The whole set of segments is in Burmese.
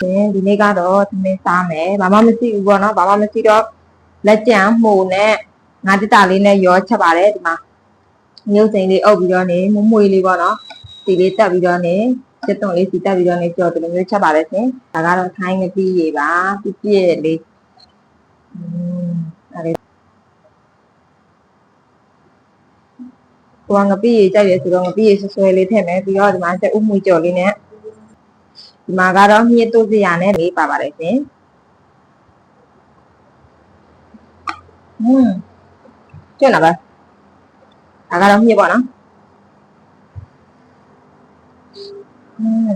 ရှင်ဒီနေ့ကတော့သမင်းစားမယ်ဘာမှမရှိဘူးပေါ့နော်ဘာမှမရှိတော့လက်ကြံမှုနဲ့ငါတက်တာလေးနဲ့ရောချက်ပါတယ်ဒီမှာမျိုးစိန်လေးအုပ်ပြီးတော့နေမွမွေလေးပေါ့နော်ဒီလေးတက်ပြီးတော့နေချက်သွန်လေးစီတက်ပြီးတော့နေကြော်ဒီလိုမျိုးချက်ပါတယ်ရှင်ဒါကတော့ထိုင်းငပိရေပါပြည့်ပြည့်လေးอืมဒါလေးကိုကငပိရေကြိုက်ရဆိုတော့ငပိရေဆွဆွဲလေးထည့်မယ်ပြီးတော့ဒီမှာချက်ဥမှုကြော်လေးနဲ့ ဒီမှာကတော့မြင့်တို့စရာနဲ့လေးပါပါတယ်ရှင်။ဟွန်းကျန်လာပါ။ဒါကတော့မြင့်ပေါ့နော်။ဟွန်း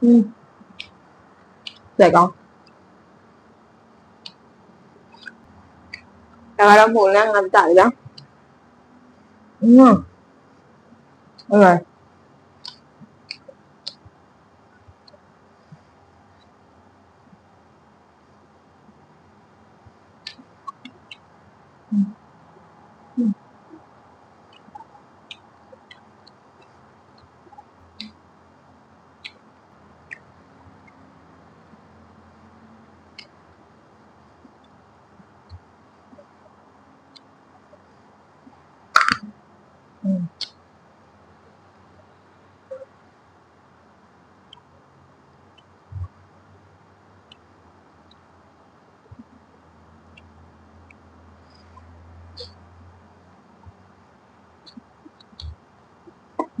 ဟွန်းဆက်ကောင်းဒါကတော့မို့လန်းငါတားရအောင် อืมอร่อยอืม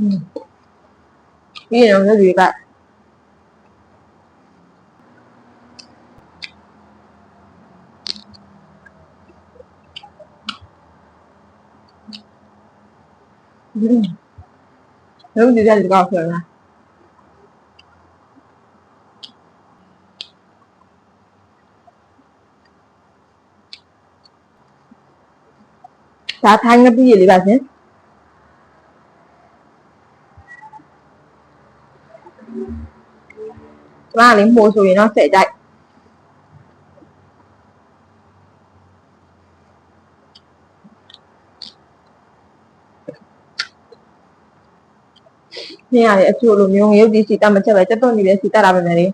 嗯。一两个礼拜嗯。没问题再给你告诉我了打他应该不一个礼拜天。 ကျမကလေးမှုဆိုရင်တော့ဆယ်ကြိုက်နေရတယ်အချို့လိုမျိုးငရုတ်ဒီစီတတ်မချက်ပဲတက်တော့နေလေစီတတ်တာပဲမယ်လေ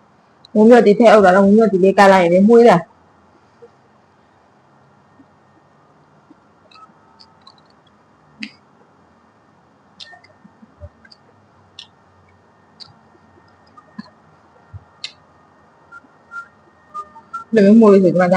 ငုံမြတ်ဒီထဲအုပ်တာတော့ငုံမြတ်ဒီလေးကတ်လိုက်ရင်လေမှုေးတာ 네, 면모를 되게 많이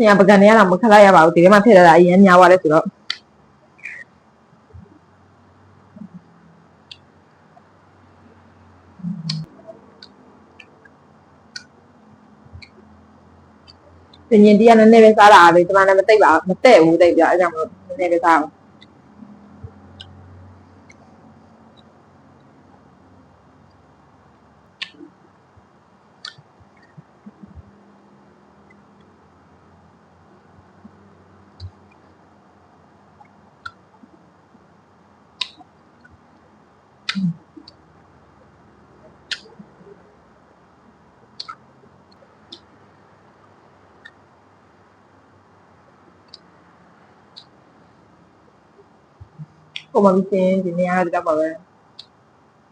နေရာပကံနေရတာမခလိုက်ရပါဘူးဒီထဲမှာထည့်ရတာအရင်များသွားတယ်ဆိုတော့တင်ရင်တရားနည်းနည်းပဲစားတာပဲကျမလည်းမသိပါမတဲ့ဘူးသိပြအဲကြောင့်မလို့နည်းနည်းပဲစားအောင် Como a Vicente, Niagara, Balé.